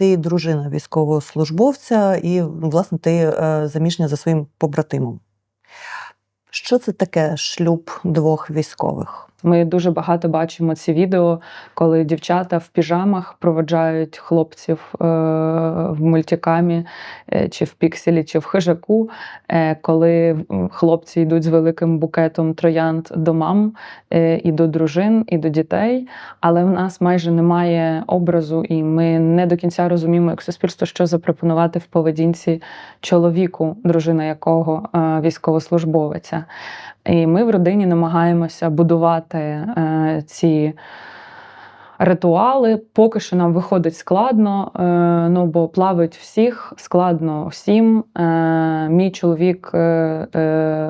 ти дружина військовослужбовця, і власне ти е, заміжня за своїм побратимом. Що це таке шлюб двох військових? Ми дуже багато бачимо ці відео, коли дівчата в піжамах проводжають хлопців е, в мультикамі, е, чи в пікселі, чи в хижаку, е, коли хлопці йдуть з великим букетом троянд до мам, і до дружин, і до дітей. Але в нас майже немає образу, і ми не до кінця розуміємо, як суспільство, що запропонувати в поведінці чоловіку, дружина якого військовослужбовиця. І ми в родині намагаємося будувати е, ці ритуали. Поки що нам виходить складно, е, ну бо плавить всіх, складно всім. Е, мій чоловік, е,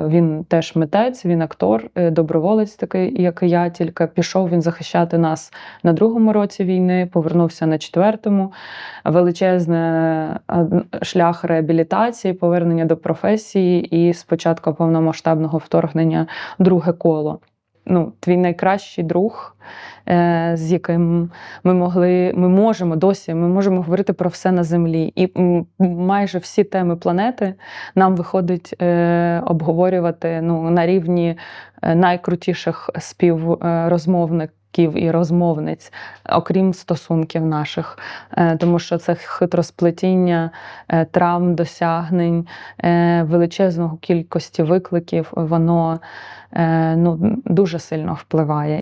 він теж митець, він актор, доброволець, такий, як і я, тільки пішов він захищати нас на другому році війни, повернувся на четвертому. Величезний е, шлях реабілітації, повернення до професії і спочатку повномасштабного вторгнення друге коло. Ну, твій найкращий друг, е, з яким ми могли, ми можемо досі, ми можемо говорити про все на землі. І майже всі теми планети нам виходить е, обговорювати ну, на рівні е, найкрутіших співрозмовників і розмовниць, окрім стосунків наших. Е, Тому що це хитросплетіння е, травм, досягнень, е, величезного кількості викликів, воно ну, дуже сильно впливає.